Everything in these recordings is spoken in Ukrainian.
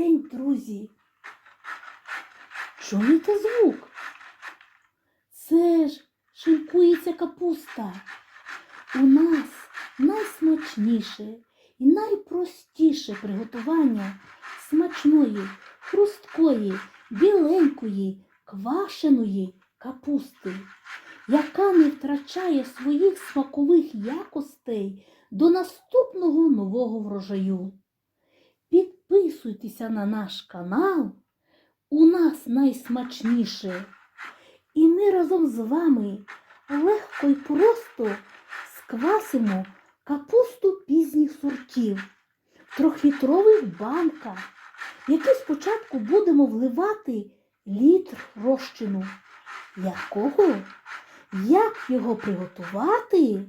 день, друзі. Чуєте звук? Це ж шинкується капуста. У нас найсмачніше і найпростіше приготування смачної, хрусткої, біленької, квашеної капусти, яка не втрачає своїх смакових якостей до наступного нового врожаю. Підписуйтеся на наш канал. У нас найсмачніше. І ми разом з вами легко і просто сквасимо капусту пізніх сортів в трьохлітрових банках, які спочатку будемо вливати літр розчину. Якого? Як його приготувати?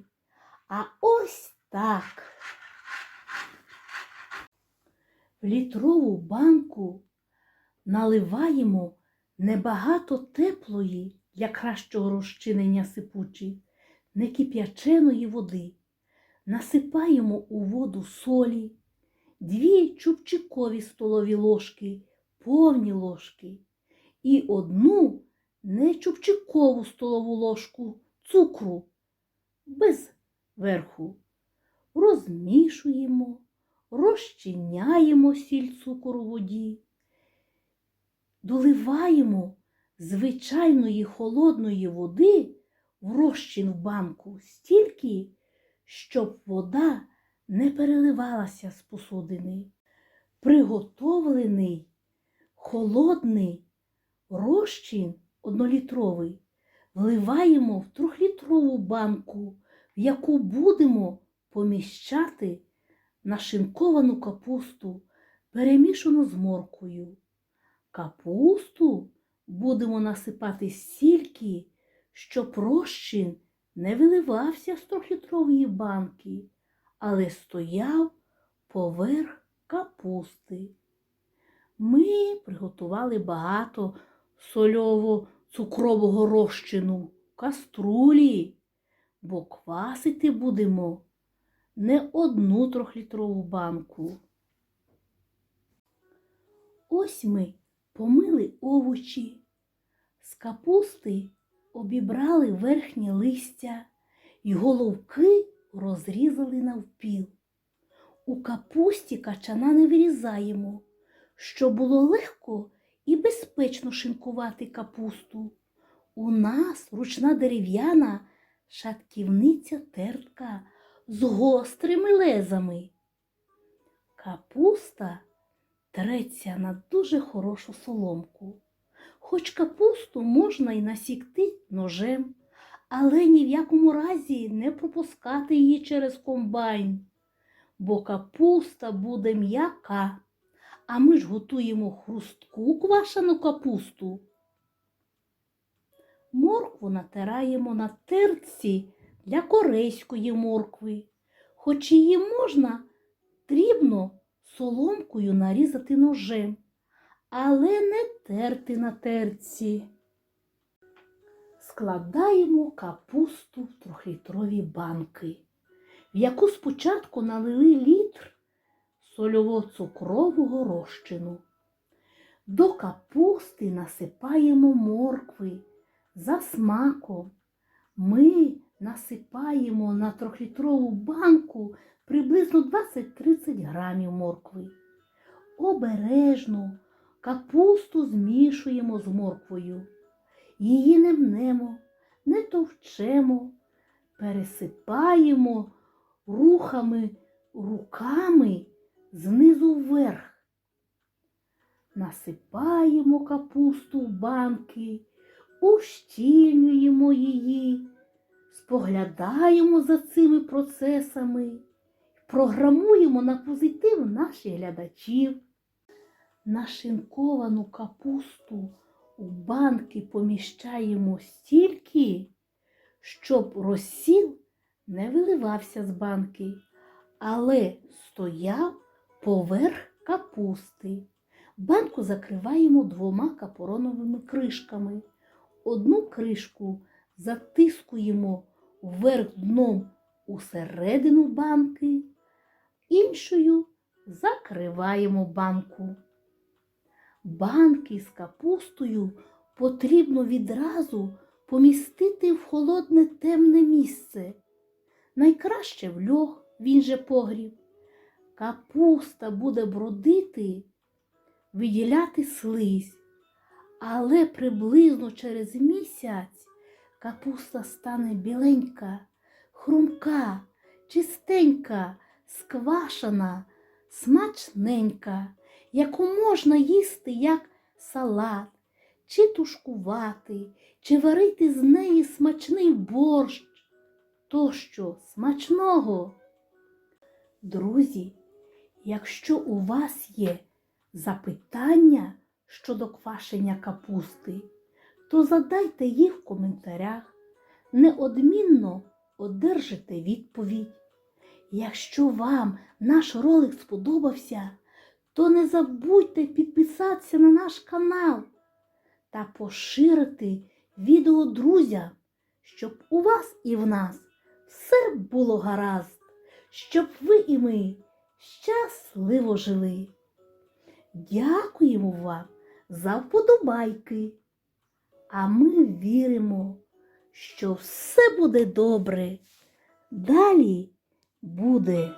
А ось так. В літрову банку наливаємо небагато теплої для кращого розчинення сипучі, не кип'яченої води. Насипаємо у воду солі, дві чубчикові столові ложки, повні ложки і одну нечубчикову столову ложку цукру без верху. Розмішуємо, розчиняємо сіль цукор у воді, доливаємо звичайної холодної води в розчин в банку стільки, щоб вода не переливалася з посудини. Приготовлений холодний розчин однолітровий вливаємо в трьохлітрову банку, в яку будемо поміщати нашинковану капусту, перемішану з морквою. Капусту будемо насипати стільки, щоб розчин не виливався з трьохлітрової банки, але стояв поверх капусти. Ми приготували багато сольово-цукрового розчину в каструлі, бо квасити будемо не одну трьохлітрову банку. Ось ми помили овочі, з капусти обібрали верхнє листя і головки розрізали навпіл. У капусті качана не вирізаємо, щоб було легко і безпечно шинкувати капусту. У нас ручна дерев'яна шатківниця тертка з гострими лезами. Капуста треться на дуже хорошу соломку. Хоч капусту можна й насікти ножем, але ні в якому разі не пропускати її через комбайн, бо капуста буде м'яка, а ми ж готуємо хрустку квашену капусту. Моркву натираємо на терці для корейської моркви, хоч її можна дрібно соломкою нарізати ножем, але не терти на терці. Складаємо капусту в трьохлітрові банки, в яку спочатку налили літр сольово-цукрового розчину. До капусти насипаємо моркви за смаком. Ми насипаємо на трьохлітрову банку приблизно 20-30 грамів моркви. Обережно капусту змішуємо з морквою. Її не мнемо, не товчемо, пересипаємо рухами руками знизу вверх. Насипаємо капусту в банки, ущільнюємо її, споглядаємо за цими процесами, програмуємо на позитив наших глядачів. Нашинковану капусту у банки поміщаємо стільки, щоб розсіл не виливався з банки, але стояв поверх капусти. Банку закриваємо двома капороновими кришками. Одну кришку затискуємо вверх дном усередину банки, іншою закриваємо банку. Банки з капустою потрібно відразу помістити в холодне темне місце. Найкраще в льох, він же погріб. Капуста буде бродити, виділяти слизь, але приблизно через місяць капуста стане біленька, хрумка, чистенька, сквашена, смачненька, яку можна їсти як салат, чи тушкувати, чи варити з неї смачний борщ. Тощо смачного. Друзі, якщо у вас є запитання щодо квашення капусти, то задайте їх в коментарях. Неодмінно одержите відповідь. Якщо вам наш ролик сподобався, то не забудьте підписатися на наш канал та поширити відео друзям, щоб у вас і в нас все було гаразд, щоб ви і ми щасливо жили. Дякуємо вам за вподобайки, а ми віримо, що все буде добре. Далі буде